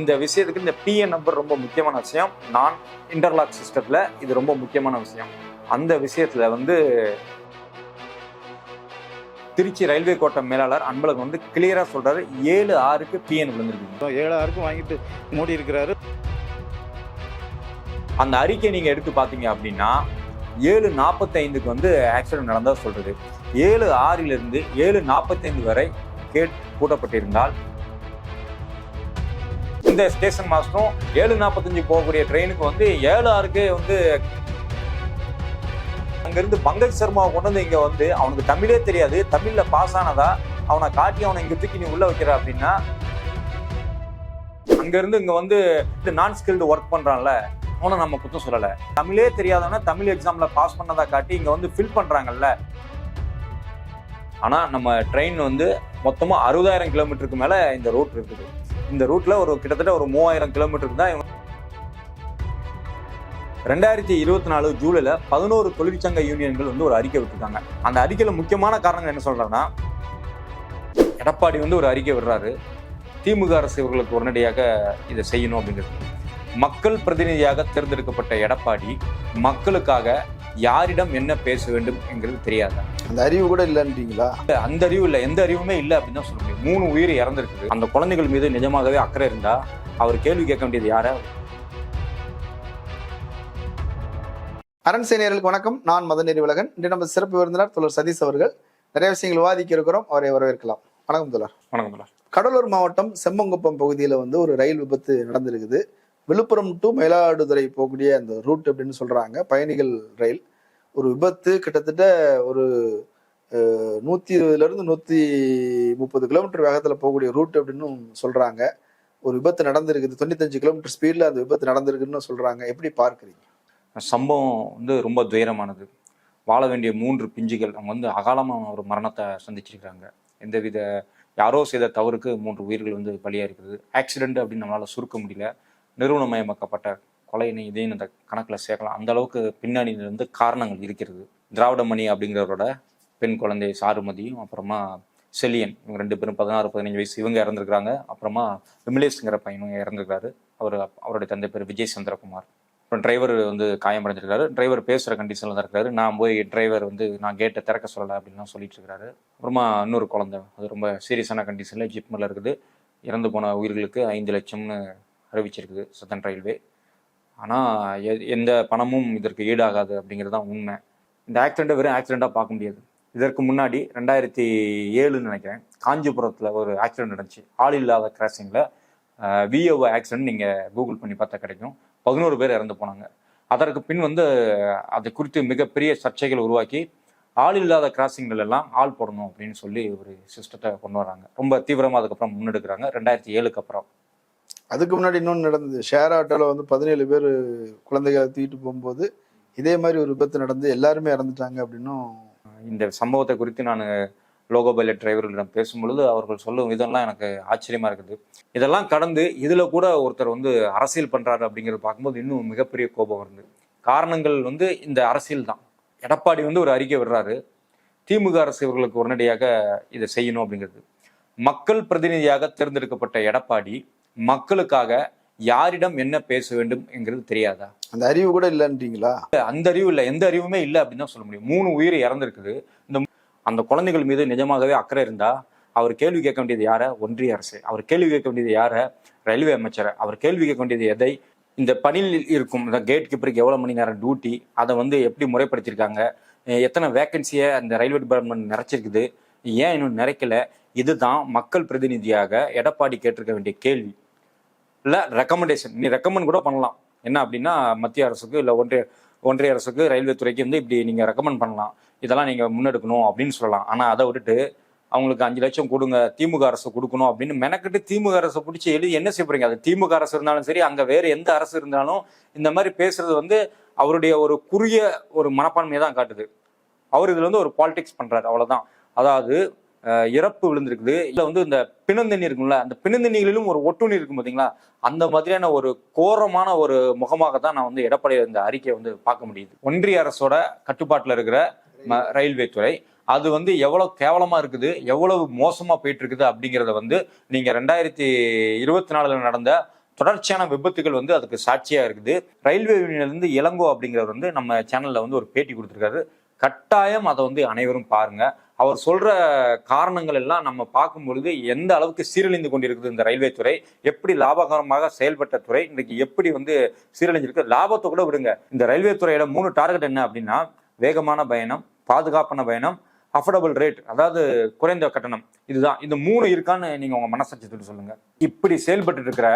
இந்த விஷயத்துக்கு இந்த பிஎன் நம்பர் ரொம்ப முக்கியமான விஷயம். நான் இன்டர்லாக் சிஸ்டத்தில் இது ரொம்ப முக்கியமான விஷயம். அந்த விஷயத்தில் வந்து திருச்சி ரயில்வே கோட்டம் மேலாளர் அன்பழகன் வந்து கிளியராக சொல்றாரு. ஏழு ஆறுக்கு பிஎன் விழுந்திருக்கு ஏழாயிரக்கும் வாங்கிட்டு மூடி இருக்கிறாரு. அந்த அறிக்கை நீங்க எடுத்து பார்த்தீங்க அப்படின்னா ஏழு நாற்பத்தைந்துக்கு வந்து ஆக்சிடென்ட் நடந்தா சொல்றது. ஏழு ஆறிலிருந்து ஏழு நாற்பத்தைந்து வரை கேட் பூட்டப்பட்டிருந்தால் இந்த ஸ்டேஷன் மாஸ்டரும் ஏழு நாற்பத்தஞ்சு போகக்கூடிய ட்ரெயினுக்கு வந்து ஏழு ஆறுக்கு வந்து அங்கிருந்து பங்கஜ் சர்மாவை கொண்டு வந்து இங்கே வந்து அவனுக்கு தமிழே தெரியாது தமிழில் பாஸ் ஆனதா அவனை காட்டி அவனை இங்கே தூக்கி நீ உள்ளே வைக்கிற அப்படின்னா அங்கேருந்து இங்கே வந்து நான் ஸ்கில்டு ஒர்க் பண்ணுறான்ல அவனை நம்ம குத்தம் சொல்லலை. தமிழே தெரியாதவன தமிழ் எக்ஸாமில் பாஸ் பண்ணதா காட்டி இங்கே வந்து ஃபில் பண்ணுறாங்கல்ல ஆனால் நம்ம ட்ரெயின் வந்து மொத்தமாக அறுபதாயிரம் கிலோமீட்டருக்கு மேலே இந்த ரூட் இருக்குது. இந்த ரூட்ல ஒரு கிட்டத்தட்ட ஒரு மூவாயிரம் கிலோமீட்டருக்கு தான் இவங்க ரெண்டாயிரத்தி இருபத்தி நாலு ஜூலைல பதினோரு தொழிற்சங்க யூனியன்கள் வந்து ஒரு அறிக்கை விட்டுருக்காங்க. அந்த அறிக்கையில் முக்கியமான காரணங்கள் என்ன சொல்றாங்கன்னா எடப்பாடி வந்து ஒரு அறிக்கை விடுறாரு. திமுக அரசு இவர்களுக்கு உடனடியாக இதை செய்யணும் அப்படிங்கிறது. மக்கள் பிரதிநிதியாக தேர்ந்தெடுக்கப்பட்ட எடப்பாடி மக்களுக்காக யாரிடம் என்ன பேச வேண்டும் என்கிறது தெரியாதா? அந்த அறிவு கூட இல்லைன்றீங்களா? அந்த அறிவு இல்லை. எந்த அறிவுமே இல்லை அப்படின்னு தான் சொல்ல முடியும். மூணு உயிர் இறந்துருக்குது. அந்த குழந்தைகள் மீது நிஜமாகவே அக்கறை இருந்தா அவர் கேள்வி கேட்க வேண்டியது யார? அரண் சேனியர்களுக்கு வணக்கம். நான் மதநெறி உலகன் இன்று நம்ம சிறப்பு விருந்தினர் தோழர் சதீஷ் அவர்கள். நிறைய விஷயங்கள் விவாதிக்க இருக்கிறோம். அவரை வரவேற்கலாம். வணக்கம் தோழர். வணக்கம் தோழர். கடலூர் மாவட்டம் செம்மங்குப்பம் பகுதியில் வந்து ஒரு ரயில் விபத்து நடந்திருக்குது. விழுப்புரம் டு மயிலாடுதுறை போகக்கூடிய அந்த ரூட் அப்படின்னு சொல்றாங்க. பயணிகள் ரயில். ஒரு விபத்து கிட்டத்தட்ட ஒரு நூற்றி நூத்தி இருபதுல இருந்து நூத்தி முப்பது கிலோமீட்டர் வேகத்துல போகக்கூடிய ரூட் அப்படின்னு சொல்றாங்க. ஒரு விபத்து நடந்திருக்குது. தொண்ணூத்தஞ்சு கிலோமீட்டர் ஸ்பீட்ல அந்த விபத்து நடந்திருக்குன்னு சொல்றாங்க. எப்படி பார்க்குறீங்க? சம்பவம் வந்து ரொம்ப துயரமானது. வாழ வேண்டிய மூன்று பிஞ்சுகள் அவங்க வந்து அகாலமாக ஒரு மரணத்தை சந்திச்சிருக்கிறாங்க எந்தவித யாரோ செய்த தவறுக்கு மூன்று உயிர்கள் வந்து பலியாக இருக்குது ஆக்சிடென்ட் அப்படின்னு நம்மளால் சுருக்க முடியல. நிறுவனமயமாக்கப்பட்ட கொலையினை இதையும் இந்த கணக்கில் சேர்க்கலாம். அந்த அளவுக்கு பின்னாடி வந்து காரணங்கள் இருக்கிறது. திராவிடமணி அப்படிங்கிறவரோட பெண் குழந்தை சாருமதியும் அப்புறமா செலியன். இவங்க ரெண்டு பேரும் பதினாறு பதினஞ்சு வயசு இவங்க இறந்துருக்காங்க அப்புறமா விமலேஷ்ங்கிற பையனும் இறந்துருக்காரு. அவர் அவருடைய தந்தை பேர் விஜய் சந்திரகுமார். அப்புறம் டிரைவர் வந்து காயமடைஞ்சிருக்காரு. டிரைவர் பேசுகிற கண்டிஷனில் தான் இருக்காரு. நான் போய் டிரைவர் வந்து நான் கேட்டை திறக்க சொல்லலை அப்படின்லாம் சொல்லிட்டு இருக்காரு. அப்புறமா இன்னொரு குழந்தை. அது ரொம்ப சீரியஸான கண்டிஷனில் ஜிப்மில் இருக்குது. இறந்து போன உயிர்களுக்கு ஐந்து லட்சம்னு அறிவிச்சிருக்குது சதன் ரயில்வே. ஆனால் எந்த பணமும் இதற்கு ஈடாகாது அப்படிங்கிறது தான் உண்மை. இந்த ஆக்சிடெண்ட்டை வெறும் ஆக்சிடெண்ட்டாக பார்க்க முடியாது. இதற்கு முன்னாடி ரெண்டாயிரத்தி ஏழுன்னு நினைக்கிறேன் காஞ்சிபுரத்தில் ஒரு ஆக்சிடென்ட் நடந்துச்சு. ஆள் இல்லாத கிராசிங்கில் விஓ ஆக்சிடென்ட் நீங்கள் கூகுள் பண்ணி பார்த்தா கிடைக்கும். பதினோரு பேர் இறந்து போனாங்க. அதற்கு பின் வந்து அது குறித்து மிகப்பெரிய சர்ச்சைகள் உருவாக்கி ஆள் இல்லாத கிராசிங்கள் எல்லாம் ஆள் போடணும் அப்படின்னு சொல்லி ஒரு சிஸ்டத்தை கொண்டு வராங்க. ரொம்ப தீவிரமாக அதுக்கப்புறம் முன்னெடுக்கிறாங்க. ரெண்டாயிரத்தி ஏழுக்கு அப்புறம். அதுக்கு முன்னாடி இன்னொன்று நடந்தது. ஷேர் ஆட்டோவில் வந்து பதினேழு பேர் குழந்தைகளை தூக்கிட்டு போகும்போது இதே மாதிரி ஒரு விபத்து நடந்து எல்லாருமே இறந்துட்டாங்க அப்படின்னும் இந்த சம்பவத்தை குறித்து நான் லோகோ பைலட் டிரைவர்களிடம் பேசும்பொழுது அவர்கள் சொல்லும் இதெல்லாம் எனக்கு ஆச்சரியமாக இருக்குது. இதெல்லாம் கடந்து இதில் கூட ஒருத்தர் வந்து அரசியல் பண்ணுறாரு அப்படிங்கிறத பார்க்கும்போது இன்னும் மிகப்பெரிய கோபம் வருது. காரணங்கள் வந்து இந்த அரசியல் தான். எடப்பாடி வந்து ஒரு அறிக்கை விடுறாரு. திமுக அரசு இவர்களுக்கு உடனடியாக இதை செய்யணும் அப்படிங்கிறது. மக்கள் பிரதிநிதியாக தேர்ந்தெடுக்கப்பட்ட எடப்பாடி மக்களுக்காக யாரிடம் என்ன பேச வேண்டும் என்கிறது தெரியாதா? அந்த அறிவு கூட இல்லைன்றீங்களா? அந்த அறிவு இல்லை. எந்த அறிவுமே இல்லை அப்படின்னு தான் சொல்ல முடியும். மூணு உயிர் இறந்துருக்குது. இந்த அந்த குழந்தைகள் மீது நிஜமாகவே அக்கறை இருந்தா அவர் கேள்வி கேட்க வேண்டியது யார? ஒன்றிய அரசு. அவர் கேள்வி கேட்க வேண்டியது யார? ரயில்வே அமைச்சரை. அவர் கேள்வி கேட்க வேண்டியது எதை? இந்த பணியில் இருக்கும் இந்த கேட் கீப்பருக்கு எவ்வளவு மணி நேரம் டியூட்டி அதை வந்து எப்படி முறைப்படுத்தியிருக்காங்க? எத்தனை வேகன்சியை அந்த ரயில்வே டிபார்ட்மெண்ட் நிறைச்சிருக்குது? ஏன் இன்னும் நிறைக்கல? இதுதான் மக்கள் பிரதிநிதியாக எடப்பாடி கேட்டிருக்க வேண்டிய கேள்வி. இல்லை ரெக்கமெண்டேஷன் நீ ரெக்கமெண்ட் கூட பண்ணலாம். என்ன அப்படின்னா மத்திய அரசுக்கு இல்லை ஒன்றிய ஒன்றிய அரசுக்கு ரயில்வே துறைக்கு வந்து இப்படி நீங்கள் ரெக்கமெண்ட் பண்ணலாம். இதெல்லாம் நீங்கள் முன்னெடுக்கணும் அப்படின்னு சொல்லலாம். ஆனால் அதை விட்டுட்டு அவங்களுக்கு அஞ்சு லட்சம் கொடுங்க திமுக அரசு கொடுக்கணும் அப்படின்னு மெனக்கிட்டு திமுக அரசை பிடிச்சி எழுதி என்ன செய்ய போறீங்க? அது திமுக அரசு இருந்தாலும் சரி அங்கே வேறு எந்த அரசு இருந்தாலும் இந்த மாதிரி பேசுறது வந்து அவருடைய ஒரு குறுகிய ஒரு மனப்பான்மையை தான் காட்டுது. அவர் இதில் வந்து ஒரு பாலிடிக்ஸ் பண்ணுறாரு அவ்வளோதான் அதாவது இறப்பு விழுந்திருக்குது. இல்லை வந்து இந்த பிணந்தண்ணி இருக்கும்ல அந்த பிணந்தண்ணிகளிலும் ஒரு ஒட்டுண்ணி இருக்கும் பார்த்தீங்களா அந்த மாதிரியான ஒரு கோரமான ஒரு முகமாக தான் நான் வந்து எடப்பாடி இந்த அறிக்கையை வந்து பார்க்க முடியுது. ஒன்றிய அரசோட கட்டுப்பாட்டில் இருக்கிற ம- ரயில்வே துறை அது வந்து எவ்வளோ கேவலமாக இருக்குது எவ்வளவு மோசமாக போயிட்டு இருக்குது அப்படிங்கிறத வந்து நீங்கள் ரெண்டாயிரத்தி இருபத்தி நாலுல நடந்த தொடர்ச்சியான விபத்துகள் வந்து அதுக்கு சாட்சியாக இருக்குது. ரயில்வே யூனியன்லேருந்து இளங்கோ அப்படிங்கிறவர் வந்து நம்ம சேனலில் வந்து ஒரு பேட்டி கொடுத்துருக்காரு. கட்டாயம் அதை வந்து அனைவரும் பாருங்கள் அவர் சொல்ற காரணங்கள் எல்லாம் நம்ம பார்க்கும் பொழுது எந்த அளவுக்கு சீரழிந்து கொண்டிருக்குது இந்த ரயில்வே துறை எப்படி லாபகரமாக செயல்பட்ட துறை இன்றைக்கு எப்படி வந்து சீரழிஞ்சிருக்கு லாபத்தை கூட விடுங்க. இந்த ரயில்வே துறையில மூணு டார்கெட் என்ன அப்படின்னா வேகமான பயணம் பாதுகாப்பான பயணம் அஃபோர்டபுள் ரேட் அதாவது குறைந்த கட்டணம். இதுதான். இந்த மூணு இருக்கான்னு நீங்க உங்க மனசாட்சியத்தில் சொல்லுங்க. இப்படி செயல்பட்டு இருக்கிற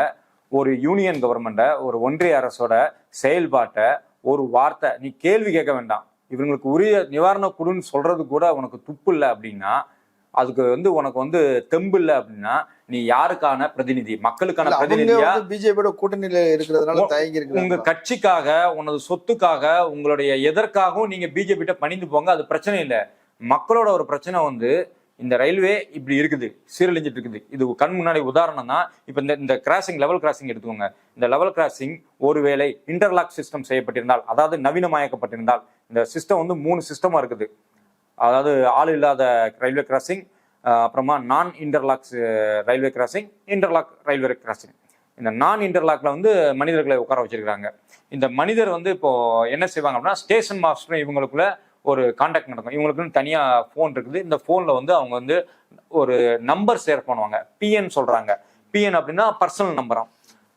ஒரு யூனியன் கவர்மெண்ட்டை ஒரு ஒன்றிய அரசோட செயல்பாட்டை ஒரு வார்த்தை நீ கேள்வி கேட்க வேண்டாம். இவங்களுக்கு உரிய நிவாரண குழுன்னு சொல்றது கூட உனக்கு துப்பு இல்லை அப்படின்னா அதுக்கு வந்து உனக்கு வந்து தெம்பு இல்லை அப்படின்னா நீ யாருக்கான பிரதிநிதி? மக்களுக்கான பிரதிநிதியா? பிஜேபியோட கூட்டணியில இருக்கிறதுனால தயங்கி உங்க கட்சிக்காக உனது சொத்துக்காக உங்களுடைய எதற்காகவும் நீங்க பிஜேபி கிட்ட பணிந்து போங்க அது பிரச்சனை இல்லை. மக்களோட ஒரு பிரச்சனை வந்து இந்த ரயில்வே இப்படி இருக்குது சீரழிஞ்சிட்டு இருக்குது. இது கண் முன்னாடி உதாரணம் தான். இப்போ இந்த இந்த கிராசிங் லெவல் கிராசிங் எடுத்துக்கோங்க. இந்த லெவல் கிராசிங் ஒருவேளை இன்டர்லாக் சிஸ்டம் செய்யப்பட்டிருந்தால் அதாவது நவீனமயக்கப்பட்டிருந்தால் இந்த சிஸ்டம் வந்து மூணு சிஸ்டமாக இருக்குது. அதாவது ஆள் இல்லாத ரயில்வே கிராசிங் அப்புறமா நான் interlocks railway crossing interlock railway crossing இந்த நான் இன்டர்லாக்ல வந்து மனிதர்களை உட்கார வச்சிருக்காங்க இந்த மனிதர் வந்து இப்போ என்ன செய்வாங்க அப்படின்னா ஸ்டேஷன் மாஸ்டரும் இவங்களுக்குள்ள ஒரு காண்டாக்ட் நடக்கும். இவங்களுக்குன்னு தனியாக ஃபோன் இருக்குது. இந்த ஃபோனில் வந்து அவங்க வந்து ஒரு நம்பர் ஷேர் பண்ணுவாங்க. பிஎன் சொல்கிறாங்க பிஎன் அப்படின்னா பர்சனல் நம்பராம்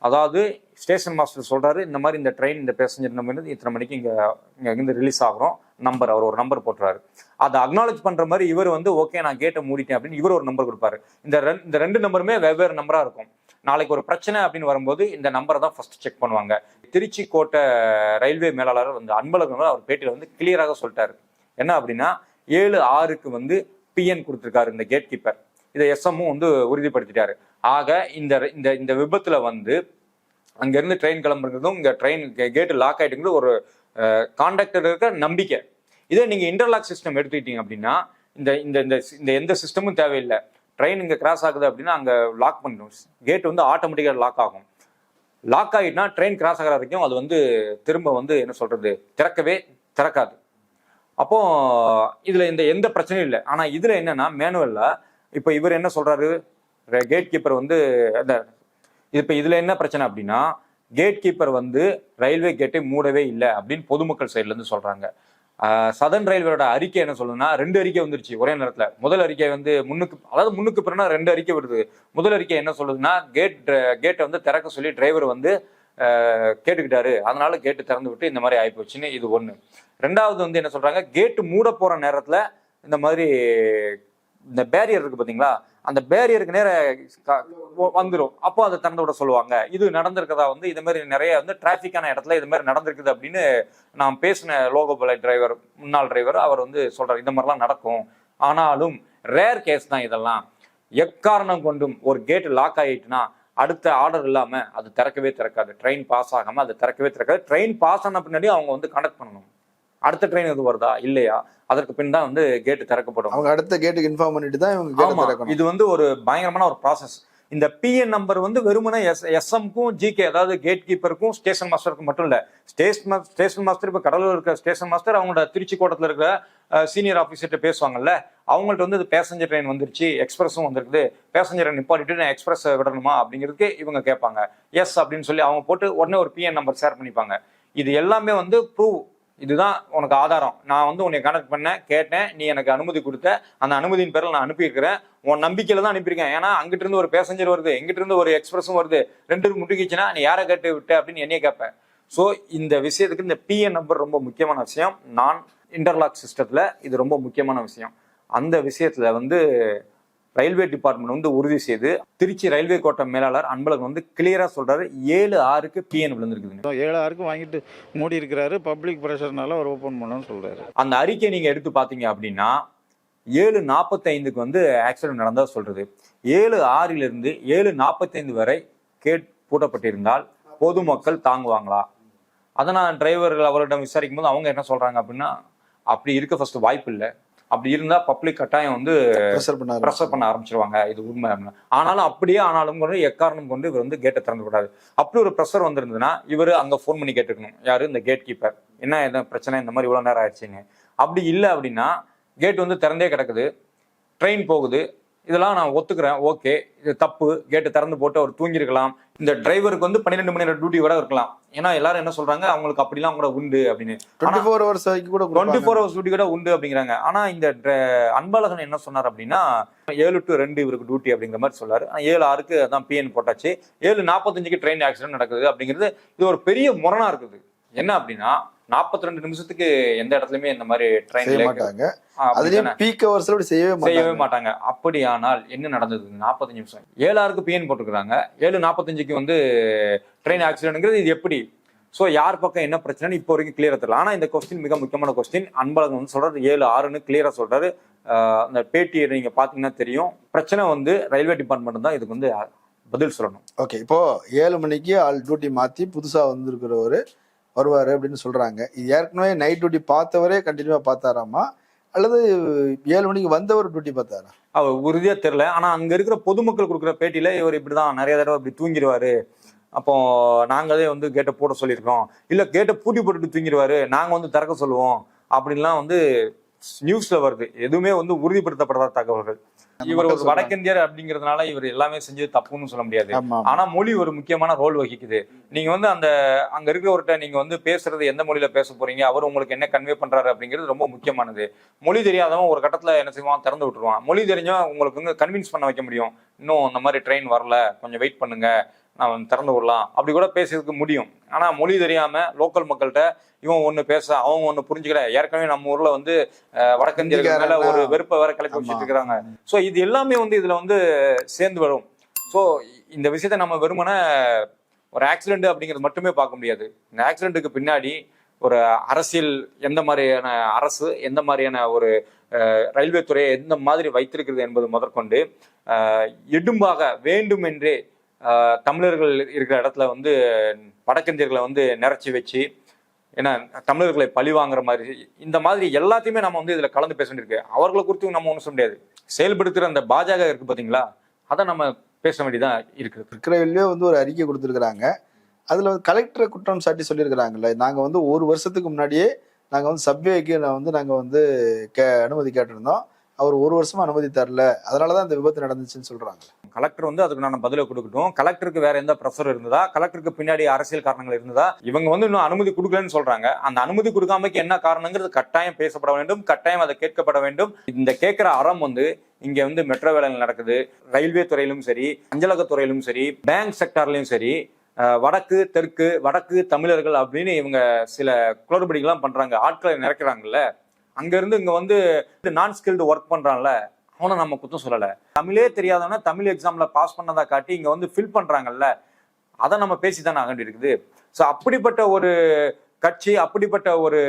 அதாவது ஸ்டேஷன் மாஸ்டர் சொல்கிறாரு இந்த மாதிரி இந்த ட்ரெயின் இந்த பேசஞ்சர் நம்பர் வந்து இத்தனை மணிக்கு இங்கே இங்கே இருந்து ரிலீஸ் ஆகுறோம். நம்பர் அவர் ஒரு நம்பர் போட்டுறாரு. அதை அக்னாலேஜ் பண்ணுற மாதிரி இவர் வந்து ஓகே நான் கேட்டை மூடிட்டேன் அப்படின்னு இவர் ஒரு நம்பர் கொடுப்பாரு. இந்த ரெண்டு இந்த ரெண்டு நம்பருமே வெவ்வேறு நம்பராக இருக்கும். நாளைக்கு ஒரு பிரச்சனை அப்படின்னு வரும்போது இந்த நம்பரை தான் ஃபர்ஸ்ட் செக் பண்ணுவாங்க. திருச்சி கோட்டை ரயில்வே மேலாளர் வந்து அன்பழகன் அவர் பேட்டியில் வந்து கிளியராக சொல்லிட்டாரு. என்ன அப்படின்னா ஏழு ஆறுக்கு வந்து பிஎன் கொடுத்துருக்காரு இந்த கேட் கீப்பர் இதை எஸ்எம்மும் வந்து உறுதிப்படுத்திட்டாரு. ஆக இந்த இந்த இந்த விபத்துல வந்து அங்கிருந்து ட்ரெயின் கிளம்புறதும் இங்க ட்ரெயின் கேட்டு லாக் ஆயிட்டுங்கிறது ஒரு கான்டாக்டர் இருக்க நம்பிக்கை. இதே நீங்க இன்டர்லாக் சிஸ்டம் எடுத்துக்கிட்டீங்க அப்படின்னா இந்த இந்த இந்த இந்த எந்த சிஸ்டமும் தேவையில்லை. ட்ரெயின் இங்க கிராஸ் ஆகுது அப்படின்னா அங்க லாக் பண்ணிடும் கேட் வந்து ஆட்டோமேட்டிக்காக லாக் ஆகும். லாக் ஆகிட்டுனா ட்ரெயின் கிராஸ் ஆகிற வரைக்கும் அது வந்து திரும்ப வந்து என்ன சொல்றது திறக்கவே திறக்காது. அப்போ இதுல இந்த எந்த பிரச்சனையும் இல்லை. ஆனா இதுல என்னன்னா மேனுவல்ல இப்போ இவர் என்ன சொல்றாரு? கேட் கீப்பர் வந்து அந்த இப்போ இதுல என்ன பிரச்சனை அப்படின்னா கேட் கீப்பர் வந்து ரயில்வே கேட்டை மூடவே இல்லை அப்படின்னு பொதுமக்கள் சைட்லேருந்து சொல்றாங்க. சதன் ரயில்வேயோட அறிக்கை என்ன சொல்லுதுன்னா ரெண்டு அறிக்கை வந்துருச்சு ஒரே நேரத்தில். முதல் அறிக்கை வந்து முன்னுக்கு அதாவது முன்னுக்கு பிறனா ரெண்டு அறிக்கை வருது. முதல் அறிக்கை என்ன சொல்லுதுன்னா கேட் கேட்டை வந்து திறக்க சொல்லி டிரைவர் வந்து கேட்டுக்கிட்டாரு. அதனால கேட்டு திறந்து விட்டு இந்த மாதிரி ஆயிப்போச்சுன்னு இது ஒன்று ரெண்டாவது வந்து என்ன சொல்றாங்க கேட்டு மூட போற நேரத்தில் இந்த மாதிரி இந்த பேரியர் இருக்கு பாத்தீங்களா? அந்த பேரியருக்கு நேர வந்துடும் அப்போ அதை திறந்து விட சொல்லுவாங்க. இது நடந்திருக்கதா வந்து இது மாதிரி நிறைய வந்து டிராஃபிக்கான இடத்துல இது மாதிரி நடந்திருக்குது அப்படின்னு நான் பேசின லோகோபலை டிரைவர் முன்னாள் டிரைவர் அவர் வந்து சொல்றாரு இந்த மாதிரிலாம் நடக்கும். ஆனாலும் ரேர் கேஸ் தான் இதெல்லாம். எக்காரணம் கொண்டும் ஒரு கேட் லாக் ஆயிட்டுனா அடுத்த ஆர்டர் இல்லாம அது திறக்கவே திறக்காது. ட்ரெயின் பாஸ் ஆகாம அது திறக்கவே திறக்காது. ட்ரெயின் பாஸ் ஆன பின்னாடி அவங்க வந்து கனெக்ட் பண்ணணும். அடுத்த ட்ரெயின் எது வருதா? இல்லையா? அதற்கு பின் தான் வந்து கேட்டு திறக்கப்படும். அவங்க அடுத்த கேட்டுக்கு இன்ஃபார்ம் பண்ணிட்டு தான் இவங்க இது வந்து ஒரு பயங்கரமான ஒரு ப்ராசஸ் இந்த பிஎன் நம்பர் வந்து வெறுமனே எஸ் எஸ்எம்க்கும் ஜிகே அதாவது கேட் கீப்பருக்கும் ஸ்டேஷன் மாஸ்டருக்கும் மட்டும் இல்ல. ஸ்டேஷன் ஸ்டேஷன் மாஸ்டர் இப்ப கடலூர் இருக்க ஸ்டேஷன் மாஸ்டர் அவங்களோட திருச்சி கோட்டத்தில் இருக்கிற சீனியர் ஆஃபீஸர்கிட்ட பேசுவாங்கல்ல? அவங்கள்ட்ட வந்து பேசஞ்சர் ட்ரெயின் வந்துருச்சு எக்ஸ்பிரஸும் வந்திருக்குது. பேசஞ்சரை நிப்பாட்டிட்டு நான் எக்ஸ்பிரஸ் விடணுமா? அப்படிங்கிறதுக்கு இவங்க கேட்பாங்க. எஸ் அப்படின்னு சொல்லி அவங்க போட்டு உடனே ஒரு பிஎன் நம்பர் ஷேர் பண்ணிப்பாங்க. இது எல்லாமே வந்து ப்ரூவ் இதுதான் உனக்கு ஆதாரம். நான் வந்து உன்னை கனெக்ட் பண்ணேன் கேட்டேன் நீ எனக்கு அனுமதி கொடுத்த அந்த அனுமதியின் பேரில் நான் அனுப்பியிருக்கிறேன். உன் நம்பிக்கையில் தான் அனுப்பியிருக்கேன். ஏன்னா அங்கிட்டு இருந்து ஒரு பேசஞ்சர் வருது எங்கிட்ட இருந்து ஒரு எக்ஸ்பிரஸும் வருது. ரெண்டு முட்டுக்கிச்சுன்னா நீ யாரை கேட்டு விட்ட அப்படின்னு என்னைய கேட்பேன். ஸோ இந்த விஷயத்துக்கு இந்த பிஎன் நம்பர் ரொம்ப முக்கியமான விஷயம். நான் இன்டர்லாக் சிஸ்டத்தில் இது ரொம்ப முக்கியமான விஷயம். அந்த விஷயத்தில் வந்து ரயில்வே டிபார்ட்மெண்ட் வந்து உறுதி செய்து திருச்சி ரயில்வே கோட்டம் மேலாளர் அன்பழகன் வந்து கிளியரா சொல்றாரு. ஏழு ஆறுக்கு பிஎன் விழுந்திருக்குதுங்க. ஏழாயிரக்கும் வாங்கிட்டு மூடி இருக்கிறாரு. பப்ளிக் ப்ரெஷர்னால அவர் ஓப்பன் பண்ணணும்னு சொல்றாரு. அந்த அறிக்கை நீங்க எடுத்து பாத்தீங்க அப்படின்னா ஏழு நாற்பத்தைந்துக்கு வந்து ஆக்சிடென்ட் நடந்தா சொல்றது. ஏழு ஆறிலிருந்து இருந்து ஏழு நாற்பத்தைந்து வரை கேட் பூட்டப்பட்டிருந்தால் பொதுமக்கள் தாங்குவாங்களா? அதை நான் டிரைவர்கள் அவரிடம் விசாரிக்கும் போது அவங்க என்ன சொல்றாங்க அப்படின்னா அப்படி இருக்க ஃபர்ஸ்ட் வாய்ப்பு இல்லை. அப்படி இருந்தா பப்ளிக் கட்டாயம் வந்து ப்ரெஷர் பண்ணாரு ப்ரெஷர் பண்ண ஆரம்பிச்சிருவாங்க. இது உண்மை. ஆனாலும் அப்படியே ஆனாலும் கொண்டு எக்காரணம் கொண்டு இவர் வந்து கேட்டை திறந்து விடாது. அப்படி ஒரு ப்ரெஷர் வந்திருந்ததுன்னா இவர் அங்க ஃபோன் பண்ணி கேட்டுக்கணும். யாரு? இந்த கேட் கீப்பர் என்ன என்ன பிரச்சனை? இந்த மாதிரி இவ்வளவு நேரம் ஆயிடுச்சுன்னு. அப்படி இல்லை அப்படின்னா கேட் வந்து திறந்தே கிடக்குது. ட்ரெயின் போகுது. இதெல்லாம் நான் ஒத்துக்கிறேன். ஓகே. இது தப்பு. கேட்டு திறந்து போட்டு அவர் தூங்கியிருக்கலாம். இந்த டிரைவருக்கு வந்து பன்னிரெண்டு மணி நேரம் டியூட்டி கூட இருக்கலாம். ஏன்னா எல்லாரும் என்ன சொல்றாங்க? அவங்களுக்கு அப்படிலாம் கூட உண்டு அப்படின்னு. டுவெண்ட்டி ஃபோர் ஹவர்ஸ் வரைக்கும் கூட டுவெண்ட்டி. ஃபோர் ஹவர்ஸ் டியூட்டி கூட உண்டு அப்படிங்கிறாங்க. ஆனா இந்த அன்பழகன் என்ன சொன்னார் அப்படின்னா ஏழு டு ரெண்டு இவருக்கு டியூட்டி அப்படிங்கிற மாதிரி சொல்லாரு. ஆனா ஏழு ஆறுக்கு அதான் பிஎன் போட்டாச்சு. ஏழு நாற்பத்தஞ்சுக்கு ட்ரெயின் ஆக்சிடென்ட் நடக்குது அப்படிங்கிறது இது ஒரு பெரிய முரணா இருக்குது. என்ன அப்படின்னா நாற்பத்தி ரெண்டு நிமிஷத்துக்கு எந்த இடத்துலயுமே இந்த மாதிரி ட்ரெயின் மாட்டாங்க. அதுலயும் பீக் ஹவர்ஸ்ல செய்யவே செய்யவே மாட்டாங்க. அப்படியானால் என்ன நடந்தது? நாற்பத்தஞ்சு நிமிஷம். ஏழு ஆறுக்கு பிஎன் போட்டுக்கிறாங்க ஏழு நாற்பத்தஞ்சுக்கு வந்து ட்ரெயின் ஆக்சிடென்ட்ங்கிறது இது எப்படி? ஸோ யார் பக்கம் என்ன பிரச்சனைன்னு இப்போ வரைக்கும் கிளியரா தெரியல. ஆனா இந்த கொஸ்டின் மிக முக்கியமான கொஸ்டின் அன்பழகன் வந்து சொல்றாரு ஏழு ஆறுன்னு கிளியரா சொல்றாரு. அந்த பேட்டியை நீங்க பாத்தீங்கன்னா தெரியும். பிரச்சனை வந்து ரயில்வே டிபார்ட்மெண்ட் தான் இதுக்கு வந்து பதில் சொல்லணும். ஓகே இப்போ ஏழு மணிக்கு ஆள் டியூட்டி மாத்தி புதுசா வந்திருக்கிறவரு. வருவார் அப்படின்னு சொல்கிறாங்க இது ஏற்கனவே நைட் டியூட்டி பார்த்தவரே கண்டினியூவாக பார்த்தாராமா? அல்லது ஏழு மணிக்கு வந்தவர் டியூட்டி பார்த்தாரா? அவர் உறுதியாக தெரில ஆனால் அங்கே இருக்கிற பொதுமக்கள் கொடுக்குற பேட்டியில் இவர் இப்படிதான் நிறைய தடவை இப்படி தூங்கிடுவார். அப்போ நாங்களே வந்து கேட்டை போட சொல்லியிருக்கோம். இல்லை கேட்டை பூட்டி போட்டுட்டு தூங்கிடுவாரு. நாங்கள் வந்து திறக்க சொல்லுவோம். அப்படின்லாம் வந்து நியூஸில் வருது. எதுவுமே வந்து உறுதிப்படுத்தப்படாத தகவல்கள். இவர் ஒரு வடக்கிந்தியர் அப்படிங்கிறதுனால இவர் எல்லாமே செஞ்சது தப்புன்னு சொல்ல முடியாது. ஆனா மொழி ஒரு முக்கியமான ரோல் வகிக்குது. நீங்க வந்து அந்த அங்க இருக்கிறவர்கிட்ட நீங்க வந்து பேசுறது எந்த மொழியில பேச போறீங்க அவர் உங்களுக்கு என்ன கன்வே பண்றாரு அப்படிங்கிறது ரொம்ப முக்கியமானது. மொழி தெரியாதவன் ஒரு கட்டத்துல என்ன செய்வான்? திறந்து விட்டுருவான். மொழி தெரிஞ்சவன் உங்களுக்கு வந்து கன்வின்ஸ் பண்ண வைக்க முடியும். இன்னும் இந்த மாதிரி ட்ரெயின் வரல. கொஞ்சம் வெயிட் பண்ணுங்க. நான் திறந்து விடலாம். அப்படி கூட பேசுறதுக்கு முடியும். ஆனா மொழி தெரியாம லோக்கல் மக்கள்கிட்ட இவன் ஒண்ணு பேச அவங்க ஒண்ணு புரிஞ்சுக்கல. ஏற்கனவே நம்ம ஊர்ல வந்து அஹ், வடக்கந்தியர்கள் மேல ஒரு வெறுப்பை வேற கிளப்பி. வச்சுட்டு இருக்கிறாங்க சோ இது எல்லாமே வந்து இதுல வந்து சேர்ந்து வரும். ஸோ இந்த விஷயத்தை நம்ம வெறுமனே ஒரு ஆக்சிடென்ட் அப்படிங்கிறது மட்டுமே பார்க்க முடியாது. இந்த ஆக்சிடென்ட்டுக்கு பின்னாடி ஒரு அரசியல் எந்த மாதிரியான அரசு எந்த மாதிரியான ஒரு ரயில்வே துறையை எந்த மாதிரி வைத்திருக்கிறது என்பது முதற்கொண்டு அஹ், இடும்பாக வேண்டுமென்றே தமிழர்கள் இருக்கிற இடத்துல வந்து வடக்கிந்தியர்களை வந்து நிறச்சி வச்சு ஏன்னா தமிழர்களை பழி வாங்குற மாதிரி இந்த மாதிரி எல்லாத்தையுமே நம்ம வந்து இதில் கலந்து பேச வேண்டியிருக்கு. அவர்களை குறித்து நம்ம ஒன்றும் சொல்ல முடியாது. செயல்படுத்துகிற அந்த பாஜக இருக்கு பார்த்தீங்களா அதை நம்ம பேச வேண்டியதாக இருக்குது. இருக்கிறவிலே வந்து ஒரு அறிக்கை கொடுத்துருக்குறாங்க. அதில் வந்து கலெக்டரை குற்றம் சாட்டி சொல்லியிருக்கிறாங்கல்ல நாங்கள் வந்து ஒரு வருஷத்துக்கு முன்னாடியே நாங்கள் வந்து சப்வேக்கு நான் வந்து நாங்கள் வந்து கே அனுமதி கேட்டிருந்தோம். அவர் ஒரு வருஷமா அனுமதி தரல. அதனாலதான் இந்த விபத்து நடந்துச்சுன்னு சொல்கிறாங்களே கலெக்டர் வந்து அதுக்கு நான் பதிலை கொடுக்கட்டும். கலெக்டருக்கு வேற எந்த ப்ரெஷர் இருந்ததா? கலெக்டருக்கு பின்னாடி அரசியல் காரணங்கள் இருந்ததா? இவங்க வந்து இன்னும் அனுமதி கொடுக்கலன்னு சொல்றாங்க. அந்த அனுமதி கொடுக்காமக்கு என்ன காரணங்கிறது கட்டாயம் பேசப்பட வேண்டும் கட்டாயம் அதை கேட்கப்பட வேண்டும். இந்த கேட்கிற அறம் வந்து இங்க வந்து மெட்ரோ வேலைகள் நடக்குது. ரயில்வே துறையிலும் சரி அஞ்சலகத்துறையிலும் சரி பேங்க் செக்டார்லயும் சரி வடக்கு தெற்கு வடக்கு தமிழர்கள் அப்படின்னு இவங்க சில குளறுபடிகள்லாம் பண்றாங்க. ஆட்களை நிறைக்கிறாங்கல்ல அங்க இருந்து இங்க வந்து நான் ஸ்கில்டு ஒர்க் பண்றான்ல அவனை நம்ம குத்தம் சொல்லலை. தமிழே தெரியாதவன தமிழ் எக்ஸாம்ல பாஸ் பண்ணதா காட்டி இங்க வந்து ஃபில் பண்றாங்கல்ல அதை நம்ம பேசி தானே ஆக வேண்டியிருக்குது. ஸோ அப்படிப்பட்ட ஒரு கட்சி அப்படிப்பட்ட ஒரு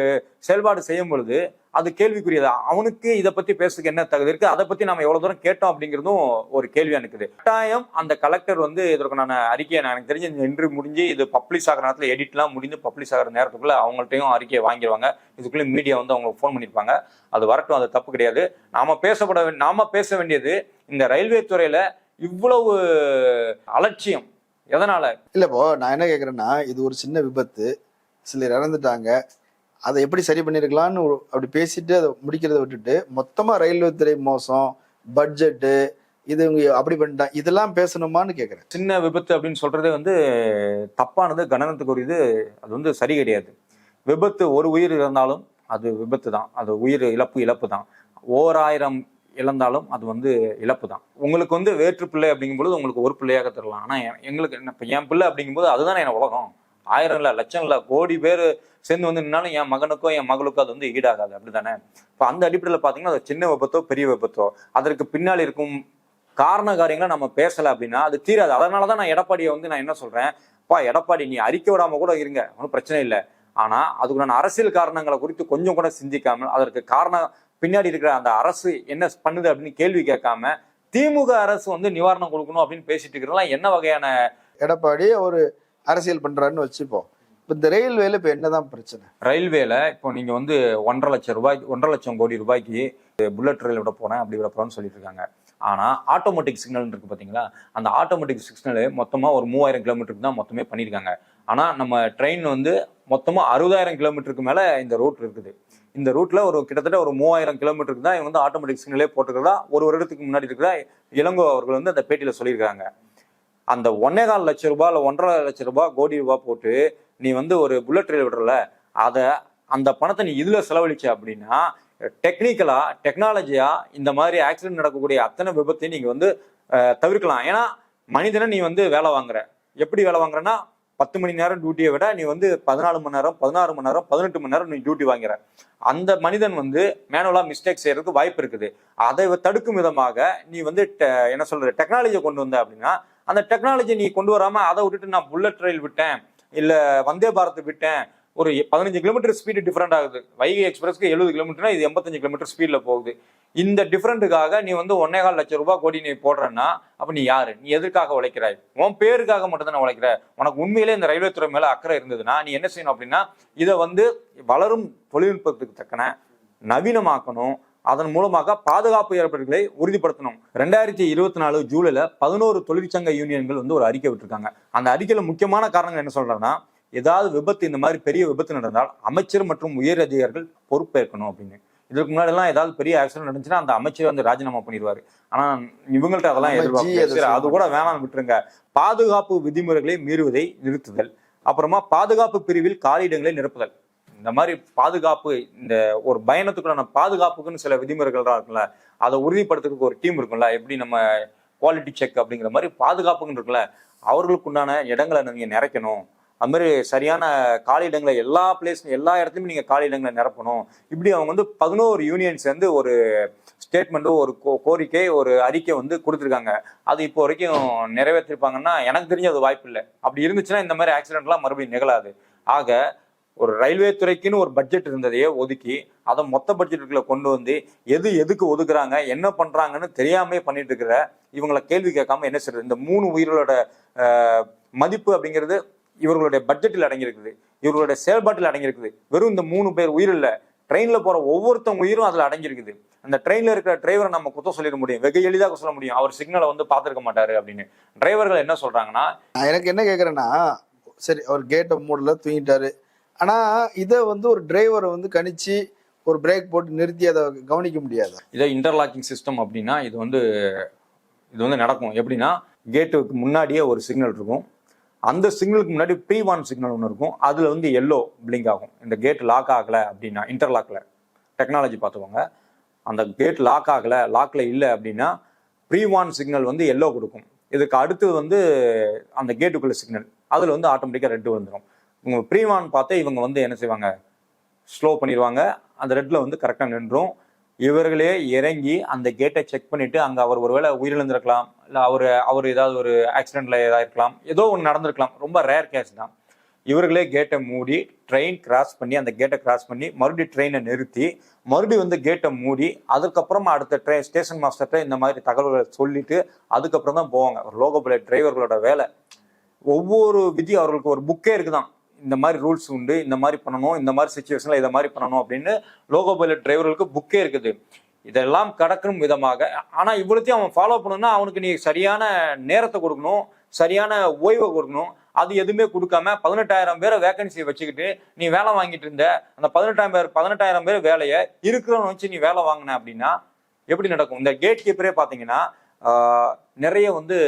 செயல்பாடு செய்யும் பொழுது அது கேள்விக்குரியது? அவனுக்கு இதை பத்தி பேசுறதுக்கு என்ன தகுதி இருக்கு? அதை பத்தி நம்ம எவ்வளவு தூரம் கேட்டோம் அப்படிங்கிறதும் ஒரு கேள்வியா இருக்குது கட்டாயம் அந்த கலெக்டர் வந்து இதற்கான அறிக்கையை நான் எனக்கு தெரிஞ்சு இன்று முடிஞ்சு இது பப்ளிஷ் ஆகிற நேரத்தில் எடிட்லாம் முடிந்து பப்ளிஷ் ஆகிற நேரத்துக்குள்ள அவங்கள்ட்டையும் அறிக்கையை வாங்கிடுவாங்க. இதுக்குள்ளே மீடியா வந்து அவங்களுக்கு ஃபோன் பண்ணியிருப்பாங்க அது வரட்டும் அது தப்பு கிடையாது. நாம பேசப்பட நாம பேச வேண்டியது இந்த ரயில்வே துறையில இவ்வளவு அலட்சியம். எதனால? இல்ல இப்போ நான் என்ன கேக்குறேன்னா இது ஒரு சின்ன விபத்து. சிலர் இறந்துட்டாங்க. அதை எப்படி சரி பண்ணியிருக்கலாம்னு அப்படி பேசிட்டு அதை முடிக்கிறத விட்டுட்டு மொத்தமாக ரயில்வே துறை மோசம் பட்ஜெட்டு இது இவங்க அப்படி பண்ணிட்டான் இதெல்லாம் பேசணுமான்னு கேட்குறேன் சின்ன விபத்து அப்படின்னு சொல்கிறதே வந்து தப்பானது கணனத்துக்குரியது அது வந்து சரி கிடையாது. விபத்து ஒரு உயிர் இறந்தாலும் அது விபத்து தான். அது உயிர் இழப்பு இழப்பு தான். ஓராயிரம் இழந்தாலும் அது வந்து இழப்பு தான். உங்களுக்கு வந்து வேற்று பிள்ளை அப்படிங்கும்போது உங்களுக்கு ஒரு பிள்ளையாக தரலாம். ஆனால் எங்களுக்கு என்ன- இப்போ என் பிள்ளை அப்படிங்கும்போது அதுதான் என் உலகம்? ஆயிரம் இல்லை லட்சம் இல்ல கோடி பேர் சேர்ந்து வந்து நின்னாலும் என் மகனுக்கோ என் மகளுக்கோ அது வந்து ஈடாகாது அப்படிதானே இப்போ அந்த அடிப்படையில் பார்த்தீங்கன்னா அது சின்ன விபத்தோ பெரிய விபத்தோ. அதற்கு பின்னால் இருக்கும் காரண காரியங்களை நம்ம பேசல அப்படின்னா அது தீராது. அதனால தான் நான் எடப்பாடியை வந்து நான் என்ன சொல்கிறேன் அப்பா எடப்பாடி நீ அறிக்கை விடாம கூட இருங்க. ஒன்றும் பிரச்சனை இல்லை. ஆனா அதுக்குண்டான அரசியல் காரணங்களை குறித்து கொஞ்சம் கூட சிந்திக்காமல் அதற்கு காரணம் பின்னாடி இருக்கிற அந்த அரசு என்ன பண்ணுது அப்படின்னு கேள்வி கேட்காம திமுக அரசு வந்து நிவாரணம் கொடுக்கணும் அப்படின்னு பேசிட்டு இருக்கிறதெல்லாம் என்ன வகையான எடப்பாடி ஒரு அரசியல் பண்றாருன்னு வச்சுப்போம். இப்போ இந்த ரயில்வேல இப்போ என்னதான் பிரச்சனை? ரயில்வேல இப்போ நீங்க வந்து ஒன்றரை லட்சம் ரூபாய் ஒன்றரை லட்சம் கோடி ரூபாய்க்கு புல்லட் ரயில் விட போனேன் அப்படி விட போறேன்னு சொல்லிட்டு இருக்காங்க ஆனா ஆட்டோமேட்டிக் சிக்னல் இருக்கு பாத்தீங்களா? அந்த ஆட்டோமேட்டிக் சிக்னல் மொத்தமா ஒரு மூவாயிரம் கிலோமீட்டருக்கு தான் மொத்தமே பண்ணியிருக்காங்க. ஆனா நம்ம ட்ரெயின் வந்து மொத்தமா அறுபதாயிரம் கிலோமீட்டருக்கு மேல இந்த ரூட் இருக்குது. இந்த ரூட்ல ஒரு கிட்டத்தட்ட ஒரு மூவாயிரம் கிலோமீட்டருக்கு தான் இவங்க வந்து ஆட்டோமேட்டிக் சிக்னலே போட்டுக்கிறதா ஒரு வருடத்துக்கு முன்னாடி இருக்கிற இளங்கோ அவர்கள் வந்து அந்த பேட்டியில சொல்லியிருக்காங்க. அந்த ஒன்னே கால் லட்ச ரூபாய் இல்லை ஒன்றரை லட்ச ரூபாய் கோடி ரூபாய் போட்டு நீ வந்து ஒரு புல்லட் ட்ரெயில் விடுறல அதை அந்த பணத்தை நீ இதில் செலவழிச்ச அப்படின்னா டெக்னிக்கலாக டெக்னாலஜியாக இந்த மாதிரி ஆக்சிடென்ட் நடக்கக்கூடிய அத்தனை விபத்தையும் நீங்கள் வந்து தவிர்க்கலாம். ஏன்னா மனிதனை நீ வந்து வேலை வாங்குற. எப்படி வேலை வாங்குறன்னா பத்து மணி நேரம் டியூட்டியை விட நீ வந்து பதினாலு மணி நேரம் பதினாறு மணி நேரம் பதினெட்டு மணி நேரம் நீ டியூட்டி வாங்குற. அந்த மனிதன் வந்து மேனுவலாக மிஸ்டேக் செய்யறதுக்கு வாய்ப்பு இருக்குது. அதை தடுக்கும் விதமாக நீ வந்து என்ன சொல்ற டெக்னாலஜியை கொண்டு வந்த அப்படின்னா அந்த டெக்னாலஜி நீ கொண்டு வராம அதை விட்டுட்டு நான் புல்லட் ரயில் விட்டேன் இல்ல வந்தே பாரத் விட்டேன் ஒரு பதினஞ்சு கிலோமீட்டர் ஸ்பீடு டிஃப்ரெண்ட் ஆகுது. வைகை எக்ஸ்பிரஸ்க்கு எழுபது கிலோமீட்டர்னா இது எண்பத்தஞ்சு கிலோமீட்டர் ஸ்பீட்ல போகுது. இந்த டிஃப்ரெண்ட்டுக்காக நீ வந்து ஒன்னே கால் லட்சம் ரூபாய் கோடி நீ போடுறேன்னா அப்ப நீ யாரு? நீ எதற்காக உழைக்கிறாய்? உன் பேருக்காக மட்டும்தான் உழைக்கிற உனக்கு உண்மையிலே இந்த ரயில்வே துறை மேல அக்கறை இருந்ததுன்னா நீ என்ன செய்யணும் அப்படின்னா இதை வந்து வளரும் தொழில்நுட்பத்துக்கு தக்கன நவீனமாக்கணும் அதன் மூலமாக பாதுகாப்பு ஏற்பாடுகளை உறுதிப்படுத்தணும். ரெண்டாயிரத்தி இருபத்தி நாலு ஜூலைல பதினோரு தொழிற்சங்க யூனியன்கள் வந்து ஒரு அறிக்கை விட்டுருக்காங்க. அந்த அறிக்கையில முக்கியமான காரணங்கள் என்ன சொல்றாங்கன்னா ஏதாவது விபத்து இந்த மாதிரி பெரிய விபத்து நடந்தால் அமைச்சர் மற்றும் உயர் அதிகாரிகள் பொறுப்பேற்கணும் அப்படின்னு. இதுக்கு முன்னாடி எல்லாம் ஏதாவது பெரிய ஆக்சிடென்ட் நடந்துச்சுன்னா அந்த அமைச்சர் வந்து ராஜினாமா பண்ணிடுவாரு ஆனா இவங்கள்ட்ட அதெல்லாம் எதிர்பார்க்க அதை கூட வேணாம் விட்டுருங்க. பாதுகாப்பு விதிமுறைகளை மீறுவதை நிறுத்துதல். அப்புறமா பாதுகாப்பு பிரிவில் காலியிடங்களை நிரப்புதல். இந்த மாதிரி பாதுகாப்பு இந்த ஒரு பயணத்துக்குள்ளான பாதுகாப்புக்குன்னு சில விதிமுறைகள்லாம் இருக்குல்ல அதை உறுதிப்படுத்துறதுக்கு ஒரு டீம் இருக்கும்ல எப்படி நம்ம குவாலிட்டி செக் அப்படிங்கிற மாதிரி பாதுகாப்புன்னு இருக்குல்ல அவர்களுக்கு உண்டான இடங்களை நீங்க நிறைக்கணும் அது மாதிரி சரியான காலி இடங்களை எல்லா பிளேஸ் எல்லா இடத்துலையும் நீங்க காலி இடங்களை நிரப்பணும். இப்படி அவங்க வந்து பதினோரு யூனியன்ஸ் வந்து ஒரு ஸ்டேட்மெண்ட் ஒரு கோ- கோரிக்கை ஒரு அறிக்கை வந்து கொடுத்துருக்காங்க. அது இப்போ வரைக்கும் நிறைவேற்றிருப்பாங்கன்னா எனக்கு தெரிஞ்ச அது வாய்ப்பு இல்லை. அப்படி இருந்துச்சுன்னா இந்த மாதிரி ஆக்சிடென்ட்லாம் மறுபடியும் நிகழாது. ஆக ஒரு ரயில்வே துறைக்குன்னு ஒரு பட்ஜெட் இருந்ததையே ஒதுக்கி அதை மொத்த பட்ஜெட்டுக்குள்ள கொண்டு வந்து எது எதுக்கு ஒதுக்குறாங்க என்ன பண்றாங்கன்னு தெரியாமே பண்ணிட்டு இருக்கிற இவங்கள கேள்வி கேட்காம என்ன செய்யறது? இந்த மூணு உயிர்களோட மதிப்பு அப்படிங்கிறது இவர்களுடைய பட்ஜெட்டில் அடங்கியிருக்குது. இவர்களுடைய செயல்பாட்டில் அடங்கியிருக்குது. வெறும் இந்த மூணு பேர் உயிர் இல்லை. ட்ரெயினில் போற ஒவ்வொருத்தவங்க உயிரும் அதில் அடங்கியிருக்குது. அந்த ட்ரெயினில் இருக்கிற டிரைவரை நம்ம குத்தம் சொல்லிட முடியும். வெகு எளிதாக சொல்ல முடியும். அவர் சிக்னலை வந்து பார்த்துருக்க மாட்டாரு அப்படின்னு. டிரைவர்கள் என்ன சொல்றாங்கன்னா எனக்கு என்ன கேட்குறேன்னா சரி அவர் கேட்டை மூடல தூங்கிட்டாரு. ஆனா இதை வந்து ஒரு டிரைவரை வந்து கணிச்சு ஒரு பிரேக் போட்டு நிறுத்தி அதை கவனிக்க முடியாது. இதே இன்டர்லாக்கிங் சிஸ்டம் அப்படின்னா இது வந்து இது வந்து நடக்கும். எப்படின்னா கேட்டுக்கு முன்னாடியே ஒரு சிக்னல் இருக்கும். அந்த சிக்னலுக்கு முன்னாடி ப்ரீ வான் சிக்னல் ஒன்று இருக்கும். அதில் வந்து எல்லோ பிளிங்க் ஆகும். இந்த கேட் லாக் ஆகலை அப்படின்னா இன்டர்லாக்ல டெக்னாலஜி பார்த்துக்கோங்க. அந்த கேட் லாக் ஆகலை லாக்ல இல்லை அப்படின்னா ப்ரீ வான் சிக்னல் வந்து எல்லோ கொடுக்கும். இதுக்கு அடுத்து வந்து அந்த கேட்டுக்குள்ள சிக்னல் அதில் வந்து ஆட்டோமேட்டிக்காக ரெட்டு வந்துடும் இவங்க ப்ரீ பார்த்து இவங்க வந்து என்ன செய்வாங்க? ஸ்லோ பண்ணிடுவாங்க. அந்த ரெட்டில் வந்து கரெக்டாக நின்றும். இவர்களே இறங்கி அந்த கேட்டை செக் பண்ணிட்டு அங்கே அவர் ஒருவேளை உயிரிழந்திருக்கலாம். இல்லை அவர் அவர் ஏதாவது ஒரு ஆக்சிடெண்ட்டில் ஏதாவது இருக்கலாம். ஏதோ ஒன்று நடந்திருக்கலாம். ரொம்ப ரேர் கேஸ் தான். இவர்களே கேட்டை மூடி ட்ரெயின் கிராஸ் பண்ணி அந்த கேட்டை கிராஸ் பண்ணி மறுபடியும் ட்ரெயினை நிறுத்தி மறுபடியும் வந்து கேட்டை மூடி அதுக்கப்புறமா அடுத்த ட்ரெயின் ஸ்டேஷன் மாஸ்டர்கிட்ட இந்த மாதிரி தகவல்களை சொல்லிட்டு அதுக்கப்புறம் தான் போவாங்க. ஒரு லோகோ டிரைவர்களோட வேலை. ஒவ்வொரு விதி அவர்களுக்கு ஒரு புக்கே இருக்குதான். இந்த மாதிரி ரூல்ஸ் உண்டு இந்த மாதிரி பண்ணணும் இந்த மாதிரி சுச்சுவேஷனில் இதை மாதிரி பண்ணணும் அப்படின்னு லோகோ பைலட் டிரைவர்களுக்கு புக்கே இருக்குது. இதெல்லாம் கடக்கும் விதமாக ஆனால் இவ்வளோத்தையும் அவன் ஃபாலோ பண்ணணும்னா அவனுக்கு நீ சரியான நேரத்தை கொடுக்கணும் சரியான ஓய்வை கொடுக்கணும். அது எதுவுமே கொடுக்காம பதினெட்டாயிரம் பேரை வேகன்சி வச்சுக்கிட்டு நீ வேலை வாங்கிட்டு இருந்த அந்த பதினெட்டாயிரம் பேர் பதினெட்டாயிரம் பேர் வேலையை இருக்கிறவன் வச்சு நீ வேலை வாங்கின அப்படின்னா எப்படி நடக்கும்? இந்த கேட் கீப்பரே பார்த்தீங்கன்னா நிறைய வந்து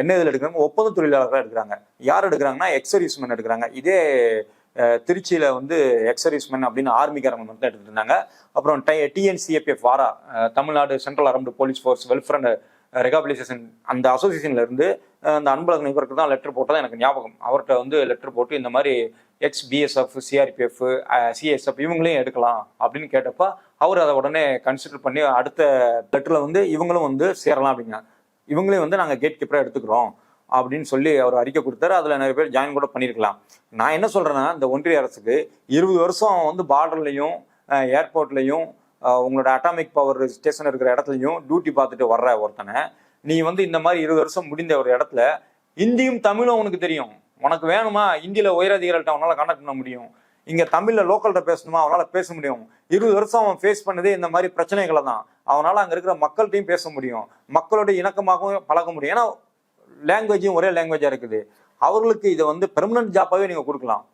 என்ன இதில் எடுக்கிறாங்க? ஒப்பந்த தொழிலாளர்களாக எடுக்கிறாங்க. யார் எடுக்கிறாங்கன்னா? எக்ஸர்வீஸ்மென் எடுக்கிறாங்க. இதே திருச்சியில் வந்து எக்ஸர்வீஸ்மென் அப்படின்னு ஆர்மிக்காரங்க மட்டும் எடுத்துட்டு இருந்தாங்க. அப்புறம் டிஎன்சிஎஃப்எஃப் வாரா Tamil Nadu central armed police force welfare and rehabilitation அந்த அசோசியேஷன்ல இருந்து அந்த அன்பழகன் இவருக்கு தான் லெட்டர் போட்டதா எனக்கு ஞாபகம். அவர்கிட்ட வந்து லெட்டர் போட்டு இந்த மாதிரி எக்ஸ் பிஎஸ்எஃப் சிஆர்பிஎஃப் சிஎஸ்எஃப் இவங்களையும் எடுக்கலாம் அப்படின்னு கேட்டப்ப அவர் அதை உடனே கன்சிடர் பண்ணி அடுத்த லெட்டரில் வந்து இவங்களும் வந்து சேரலாம் அப்படிங்க இவங்களே வந்து நாங்கள் கேட் கீப்பராக எடுத்துக்கிறோம் அப்படின்னு சொல்லி அவர் அறிக்கை கொடுத்தாரு. அதில் நிறைய பேர் ஜாயின் கூட பண்ணியிருக்கலாம் நான் என்ன சொல்கிறேன்னா இந்த ஒன்றிய அரசுக்கு இருபது வருஷம் வந்து பார்டர்லையும் ஏர்போர்ட்லையும் உங்களோட அட்டாமிக் பவர் ஸ்டேஷன் இருக்கிற இடத்துலையும் டியூட்டி பார்த்துட்டு வர்ற ஒருத்தனை நீ வந்து இந்த மாதிரி இருபது வருஷம் முடிந்த ஒரு இடத்துல இந்தியும் தமிழும் உனக்கு தெரியும். உனக்கு வேணுமா? இந்தியில உயரதிகாரிகள்ட்ட அவனால கான்டாக்ட் பண்ண முடியும். இங்க தமிழ்ல லோக்கல்கிட்ட பேசணுமா? அவனால பேச முடியும். இருபது வருஷம் அவன் ஃபேஸ் பண்ணதே இந்த மாதிரி பிரச்சனைகளை தான். அவனால அங்க இருக்கிற மக்கள்கிட்டையும் பேச முடியும். மக்களோட இணக்கமாகவும் பழக முடியும். ஏன்னா லாங்குவேஜும் ஒரே லாங்குவேஜா இருக்குது. அவர்களுக்கு இதை வந்து பெர்மனன்ட் ஜாப்பாவே நீங்க கொடுக்கலாம்.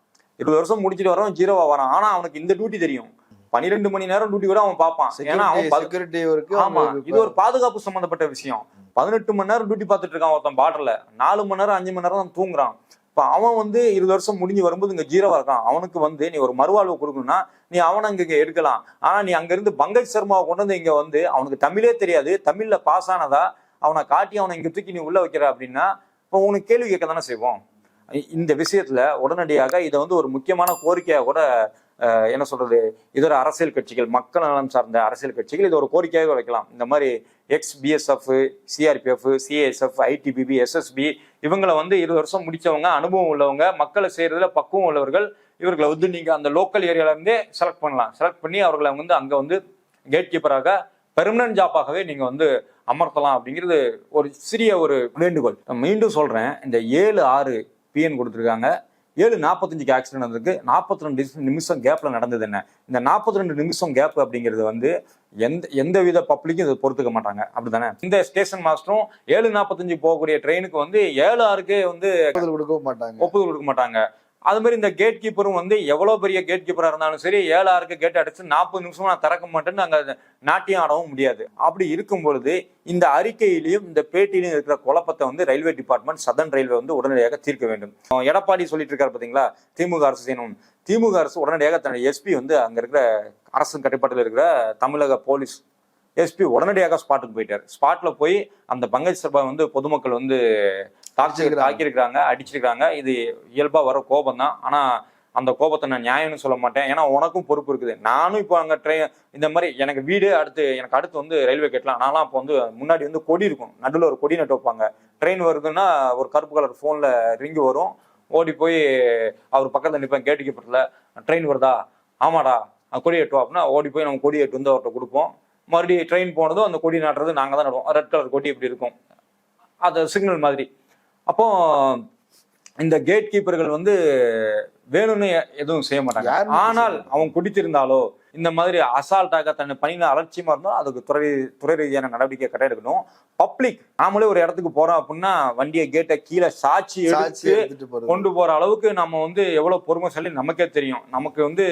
இருபது வருஷம் முடிச்சுட்டு வரவன் ஜீரோவா வரான். ஆனா அவனுக்கு இந்த டியூட்டி தெரியும். பன்னிரெண்டு மணி நேரம் டியூட்டி கூட அவன் பார்ப்பான். ஏன்னா அவன் ஆமா. இது ஒரு பாதுகாப்பு சம்பந்தப்பட்ட விஷயம். பதினெட்டு மணி நேரம் டியூட்டி பார்த்துட்டு இருக்கான் ஒருத்தன் பார்டர்ல நாலு மணி நேரம் அஞ்சு மணி நேரம் தான் தூங்குறான். இப்போ அவன் வந்து இருபது வருஷம் முடிஞ்சு வரும்போது இங்க ஜீரோவா இருக்கான் அவனுக்கு வந்து நீ ஒரு மறுவாழ்வு கொடுக்கணும்னா நீ அவனை இங்கே இங்க எடுக்கலாம். ஆனா நீ அங்க இருந்து பங்கஜ் சர்மாவை கொண்டு வந்து இங்க வந்து அவனுக்கு தமிழே தெரியாது. தமிழ்ல பாஸ் ஆனதா அவனை காட்டி அவனை இங்க தூக்கி நீ உள்ள வைக்கிற அப்படின்னா இப்போ உனக்கு கேள்வி கேட்க தானே செய்வோம். இந்த விஷயத்துல உடனடியாக இதை வந்து ஒரு முக்கியமான கோரிக்கையாக கூட என்ன சொல்றது இதர அரசியல் கட்சிகள் மக்கள் நலம் சார்ந்த அரசியல் கட்சிகள் இது ஒரு கோரிக்கையாக வைக்கலாம். இந்த மாதிரி ex BSF CRPF CSF ITBP SSP இவங்களை வந்து இருபது வருஷம் முடிச்சவங்க அனுபவம் உள்ளவங்க மக்களை செய்யறதுல பக்குவம் உள்ளவர்கள் இவர்களை வந்து நீங்க அந்த லோக்கல் ஏரியால இருந்தே செலக்ட் பண்ணலாம். செலக்ட் பண்ணி அவர்களை வந்து அங்க வந்து கேட் கீப்பராக பெர்மனன்ட் ஜாப்பாகவே நீங்க வந்து அமர்த்தலாம் அப்படிங்கிறது ஒரு சிறிய ஒரு வேண்டுகோள். மீண்டும் சொல்றேன் இந்த ஏழு ஆறு பிஎன் கொடுத்துருக்காங்க. ஏழு நாற்பத்தஞ்சுக்கு ஆக்சிடென்ட் வந்திருக்கு நாற்பத்தி ரெண்டு நிமிஷம் கேப்ல நடந்தது என்ன? இந்த நாற்பத்தி ரெண்டு நிமிஷம் கேப் அப்படிங்கிறது வந்து எந்த எந்த வித பப்ளிக்கும் இதை பொறுத்துக்க மாட்டாங்க. அப்படிதானே இந்த ஸ்டேஷன் மாஸ்டரும் ஏழு நாற்பத்தஞ்சு போகக்கூடிய ட்ரெயினுக்கு வந்து ஏழு ஆறுக்கே வந்து ஒப்புதல் கொடுக்கவும் மாட்டாங்க. ஒப்புதல் கொடுக்க மாட்டாங்க. அது மாதிரி இந்த கேட் கீப்பரும் வந்து எவ்வளோ பெரிய கேட் கீப்பராக இருந்தாலும் சரி ஏழாருக்கு கேட் அடிச்சு நாற்பது நிமிஷம் நான் திறக்க மாட்டேன்னு அங்கே நாட்டியம் ஆடவும் முடியாது. அப்படி இருக்கும் பொழுது இந்த அறிக்கையிலையும் இந்த பேட்டியிலையும் இருக்கிற குழப்பத்தை வந்து ரயில்வே டிபார்ட்மெண்ட் சதன் ரயில்வே வந்து உடனடியாக தீர்க்க வேண்டும். எடப்பாடி சொல்லிட்டு இருக்காரு பார்த்தீங்களா திமுக அரசு செய்யணும் திமுக அரசு உடனடியாக தன்னுடைய எஸ்பி வந்து அங்கே இருக்கிற அரசு கட்டுப்பாட்டில் இருக்கிற தமிழக போலீஸ் எஸ்பி உடனடியாக ஸ்பாட்டுக்கு போயிட்டார். ஸ்பாட்டில் போய் அந்த பங்கஜ் சர்பா வந்து பொதுமக்கள் வந்து தாக்கி அடிச்சிருக்காங்க. தாக்கியிருக்காங்க அடிச்சிருக்காங்க இது இயல்பா வர கோபம் தான் ஆனா அந்த கோபத்தை நான் நியாயம்னு சொல்ல மாட்டேன். ஏன்னா உனக்கும் பொறுப்பு இருக்குது. நானும் இப்போ அங்கே ட்ரெயின் இந்த மாதிரி எனக்கு வீடு அடுத்து எனக்கு அடுத்து வந்து ரயில்வே கேட்லாம் நான்லாம் இப்போ வந்து முன்னாடி வந்து கொடி இருக்கும். நடுவில் ஒரு கொடி நட்டு வைப்பாங்க. ட்ரெயின் வருதுன்னா ஒரு கருப்பு கலர் ஃபோனில் ரிங்கு வரும். ஓடி போய் அவர் பக்கத்தில் நிற்பேன் கேட்டு கீப்பரில் ட்ரெயின் வருதா? ஆமாடா. கொடி எட்டுவா அப்படின்னா ஓடி போய் நம்ம கொடி எட்டு வந்து அவர்கிட்ட கொடுப்போம். மறுபடியும் ட்ரெயின் போனதும் அந்த கொடி நாட்டுறது நாங்கள் தான் நடுவோம். ரெட் கலர் கொடி இப்படி இருக்கும். அது சிக்னல் மாதிரி. அப்போ இந்த கேட் கீப்பர்கள் வந்து வேணும்னு எதுவும் செய்ய மாட்டாங்க. ஆனால் அவன் குடித்திருந்தாலோ இந்த மாதிரி அசால்ட்டாக தன் பணியில அலட்சியமா இருந்தோ அதுக்கு துறை துறை ரீதியான நடவடிக்கை கடை எடுக்கணும். பப்ளிக் நாமளே ஒரு இடத்துக்கு போறோம் அப்படின்னா வண்டியை கேட்டை கீழே சாட்சி எடுத்து கொண்டு போற அளவுக்கு நம்ம வந்து எவ்வளவு பொறுமைசாலி நமக்கே தெரியும். நமக்கு வந்து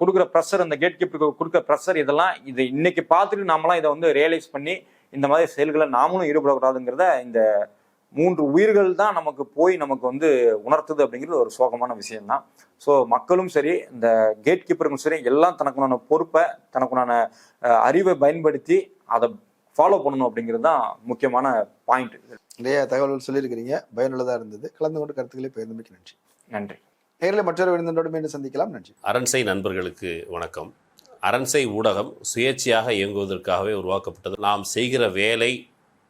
கொடுக்குற ப்ரெஷர் அந்த கேட் கீப்பருக்கு கொடுக்குற ப்ரெஷர் இதெல்லாம் இது இன்னைக்கு பார்த்துட்டு நாமெல்லாம் இதை வந்து ரியலைஸ் பண்ணி இந்த மாதிரி செயல்களை நாமளும் ஈடுபடக்கூடாதுங்கிறத இந்த மூன்று உயிர்கள் தான் நமக்கு போய் நமக்கு வந்து உணர்த்துது அப்படிங்கிறது ஒரு சோகமான விஷயம்தான். ஸோ மக்களும் சரி இந்த கேட் கீப்பருக்கும் சரி எல்லாம் தனக்குண்டான பொறுப்பை தனக்குண்டான அறிவை பயன்படுத்தி அதை ஃபாலோ பண்ணணும் அப்படிங்கிறது தான் முக்கியமான பாயிண்ட் நிறைய தகவல்கள் சொல்லியிருக்கிறீங்க. பயனுள்ளதா இருந்தது. கலந்து கொண்டு கருத்துக்களை பகிர்ந்தமைக்கு நன்றி. நன்றி. நேரில் மற்றொரு விருந்தோடு மீண்டும் சந்திக்கலாம். நன்றி. அரண்சை நண்பர்களுக்கு வணக்கம். அரண்சை ஊடகம் சுயேட்சையாக இயங்குவதற்காகவே உருவாக்கப்பட்டது. நாம் செய்கிற வேலை